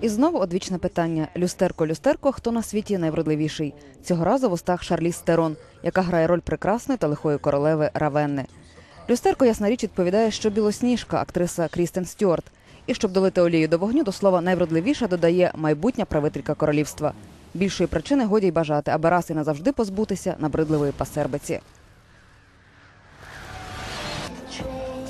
І знову одвічне питання: люстерко, люстерко, хто на світі найвродливіший? Цього разу в устах Шарліз Стерон, яка грає роль прекрасної та лихої королеви Равенни. Люстерко, ясна річ, відповідає, що білосніжка, актриса Крістен Стюарт. І щоб долити олію до вогню, до слова найвродливіша додає майбутня правителька королівства. Більшої причини годі й бажати, аби раз і назавжди позбутися набридливої пасербиці.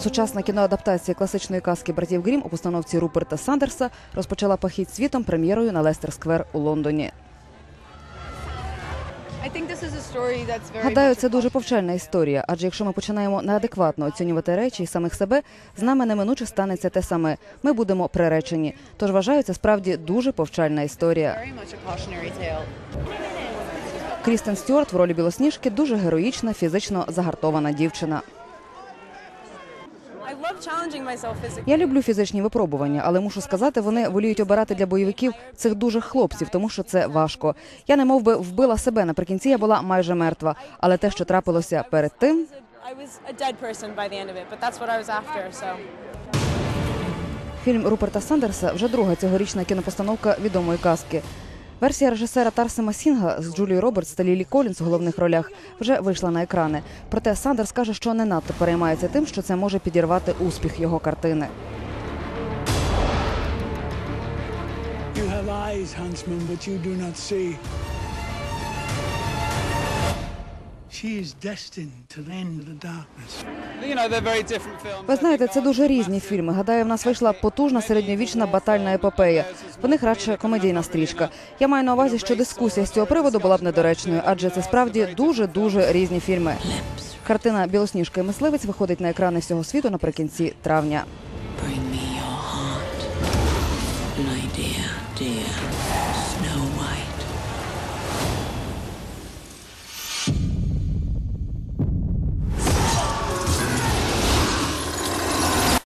Сучасна кіноадаптація класичної казки братів Грім у постановці Руперта Сандерса розпочала похід світом прем'єрою на Лестер Сквер у Лондоні. Гадаю, це дуже повчальна історія, адже якщо ми починаємо неадекватно оцінювати речі і самих себе, з нами неминуче станеться те саме. Ми будемо приречені. Тож вважаю, це справді дуже повчальна історія. Крістен Стюарт в ролі білосніжки дуже героїчна, фізично загартована дівчина. Я люблю фізичні випробування, але мушу сказати, вони воліють обирати для бойовиків цих дужих хлопців, тому що це важко. Я не мов би вбила себе наприкінці. Я була майже мертва. Але те, що трапилося перед тим, Фільм Руперта Сандерса вже друга цьогорічна кінопостановка відомої казки. Версія режисера Тарсима Сінга з Джулією Робертс та Лілі Колінс у головних ролях вже вийшла на екрани. Проте Сандерс каже, що не надто переймається тим, що це може підірвати успіх його картини. You have eyes, huntsman, but you do not see. Ви знаєте, це дуже різні фільми. Гадаю, в нас вийшла потужна середньовічна батальна епопея. В них радше комедійна стрічка. Я маю на увазі, що дискусія з цього приводу була б недоречною, адже це справді дуже дуже різні фільми. Картина Білосніжка і мисливець виходить на екрани всього світу наприкінці травня. Bring me your heart, my dear, dear Snow White.